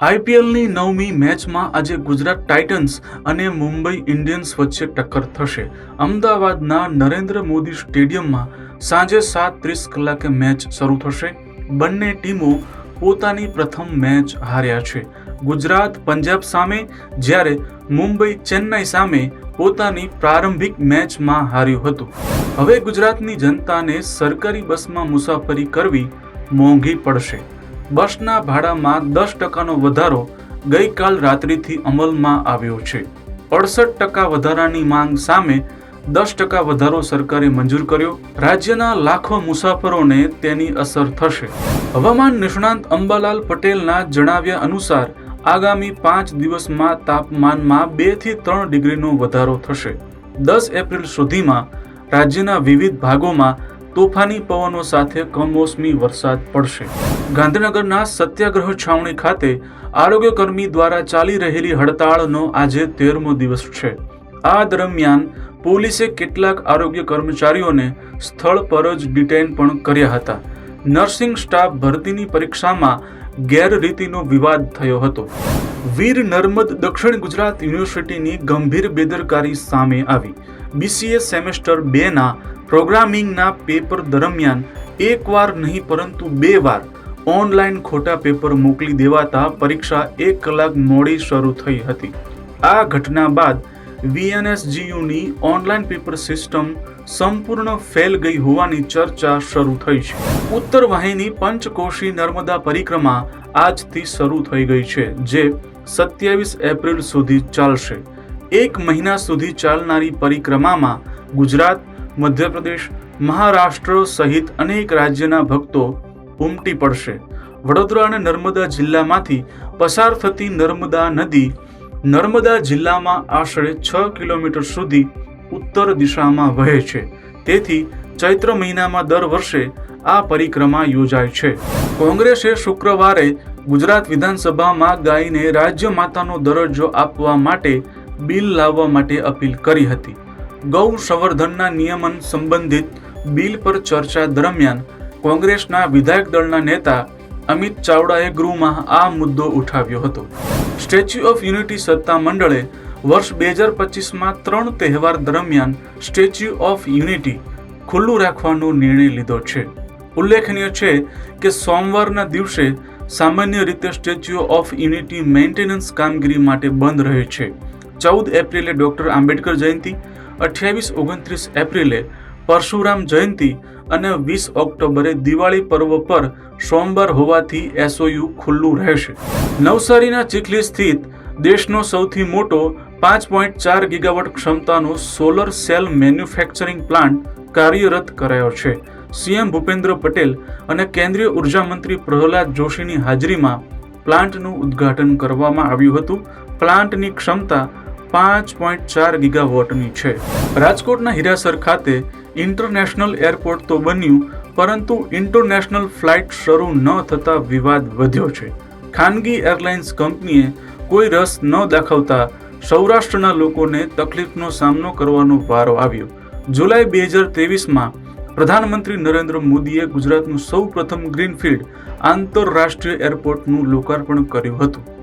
આઈપીએલની નવમી મેચમાં આજે ગુજરાત ટાઇટન્સ અને મુંબઈ ઇન્ડિયન્સ વચ્ચે ટક્કર થશે. અમદાવાદના નરેન્દ્ર મોદી સ્ટેડિયમમાં સાંજે સાત ત્રીસ કલાકે મેચ શરૂ થશે. બંને ટીમો પોતાની પ્રથમ મેચ હાર્યા છે. ગુજરાત પંજાબ સામે, જ્યારે મુંબઈ ચેન્નાઈ સામે પોતાની પ્રારંભિક મેચમાં હાર્યું હતું. હવે ગુજરાતની જનતાને સરકારી બસમાં મુસાફરી કરવી મોંઘી પડશે. બસના ભાડામાં દસ ટકાનો વધારો ગઈકાલ રાત્રિથી અમલમાં આવ્યો છે. અડસઠ ટકા વધારાની માંગ સામે દસ ટકા વધારો સરકારે મંજૂર કર્યો. રાજ્યના લાખો મુસાફરોને તેની અસર થશે. હવામાન નિષ્ણાંત અંબાલાલ પટેલના જણાવ્યા અનુસાર, આગામી પાંચ દિવસમાં તાપમાનમાં બેથી ત્રણ ડિગ્રીનો વધારો થશે. દસ એપ્રિલ સુધીમાં રાજ્યના વિવિધ ભાગોમાં તોફાની પવનો સાથે કમોસમી વરસાદ પડશે. ગાંધીનગરના સત્યાગ્રહ છાવણી ખાતે આરોગ્યકર્મી દ્વારા ચાલી રહેલી હડતાળનો આજે તેરમો દિવસ છે. આ દરમિયાન પોલીસે કેટલાક આરોગ્ય કર્મચારીઓને સ્થળ પર જ ડિટેન પણ કર્યા હતા. નર્સિંગ સ્ટાફ ભરતીની પરીક્ષામાં ગેરરીતિનો વિવાદ થયો હતો. વીર નર્મદ દક્ષિણ ગુજરાત યુનિવર્સિટીની ગંભીર બેદરકારી સામે આવી. બીસીએ સેમેસ્ટર બેના પ્રોગ્રામિંગના પેપર દરમિયાન એકવાર નહીં પરંતુ બે વાર ઓનલાઈન ખોટા પેપર મોકલી દેવાતા પરીક્ષા એક કલાક મોડી શરૂ થઈ હતી. આ ઘટના બાદ વીએનએસજીયુની ઓનલાઈન પેપર સિસ્ટમ સંપૂર્ણ ફેલ ગઈ હોવાની ચર્ચા શરૂ થઈ છે. ઉત્તર વાહિની પંચકોશી નર્મદા પરિક્રમા આજથી શરૂ થઈ ગઈ છે, જે સત્યાવીસ એપ્રિલ સુધી ચાલશે. એક મહિના સુધી ચાલનારી પરિક્રમામાં ગુજરાત મધ્યપ્રદેશ, મહારાષ્ટ્ર સહિત અનેક રાજ્યના ભક્તો ઉમટી પડશે. વડોદરા અને નર્મદા જિલ્લામાંથી પસાર થતી નર્મદા નદી નર્મદા જિલ્લામાં આશરે છ કિલોમીટર સુધી ઉત્તર દિશામાં વહે છે. તેથી ચૈત્ર મહિનામાં દર વર્ષે આ પરિક્રમા યોજાય છે. કોંગ્રેસે શુક્રવારે ગુજરાત વિધાનસભામાં ગાયને રાજ્ય માતાનો દરજ્જો આપવા માટે બિલ લાવવા માટે અપીલ કરી હતી. ગૌ સંવર્ધનના નિયમન સંબંધિત બિલ પર ચર્ચા દરમિયાન કોંગ્રેસના વિધાયક દળના નેતા અમિત ચાવડાએ ગૃહમાં આ મુદ્દો ઉઠાવ્યો હતો. સ્ટેચ્યુ ઓફ યુનિટી સત્તા મંડળે વર્ષ બે હજાર પચીસમાં ત્રણ તહેવાર દરમિયાન સ્ટેચ્યુ ઓફ યુનિટી ખુલ્લું રાખવાનો નિર્ણય લીધો છે. ઉલ્લેખનીય છે કે સોમવારના દિવસે સામાન્ય રીતે સ્ટેચ્યુ ઓફ યુનિટી મેન્ટેનન્સ કામગીરી માટે બંધ રહે છે. ચૌદ એપ્રિલે ડૉક્ટર આંબેડકર જયંતિ અઠ્યાવીસ, ઓગણત્રીસ એપ્રિલે પરશુરામ જયંતિ અને વીસ ઓક્ટોબરે દિવાળી પર્વ પર સોમવાર હોવાથી એસઓયુ ખુલ્લું રહેશે. નવસારીના ચીખલી સ્થિત દેશનો સૌથી મોટો પાંચ પોઈન્ટ ચાર ગીગાવટ ક્ષમતાનો સોલર સેલ મેન્યુફેક્ચરિંગ પ્લાન્ટ કાર્યરત કરાયો છે. સીએમ ભૂપેન્દ્ર પટેલ અને કેન્દ્રીય ઊર્જા મંત્રી પ્રહલાદ જોશીની હાજરીમાં પ્લાન્ટનું ઉદ્ઘાટન કરવામાં આવ્યું હતું. પ્લાન્ટની ક્ષમતા પાંચ પોઈન્ટ ચાર ગીગાવોટની છે. રાજકોટના હીરાસર ખાતે ઇન્ટરનેશનલ એરપોર્ટ તો બન્યું, પરંતુ ઇન્ટરનેશનલ ફ્લાઇટ શરૂ ન થતા વિવાદ વધ્યો છે. ખાનગી એરલાઇન્સ કંપનીએ કોઈ રસ ન દાખવતા સૌરાષ્ટ્રના લોકોને તકલીફનો સામનો કરવાનો વારો આવ્યો. જુલાઈ બે હજાર ત્રેવીસમાં પ્રધાનમંત્રી નરેન્દ્ર મોદીએ ગુજરાતનું સૌ પ્રથમ ગ્રીનફિલ્ડ આંતરરાષ્ટ્રીય એરપોર્ટનું લોકાર્પણ કર્યું હતું.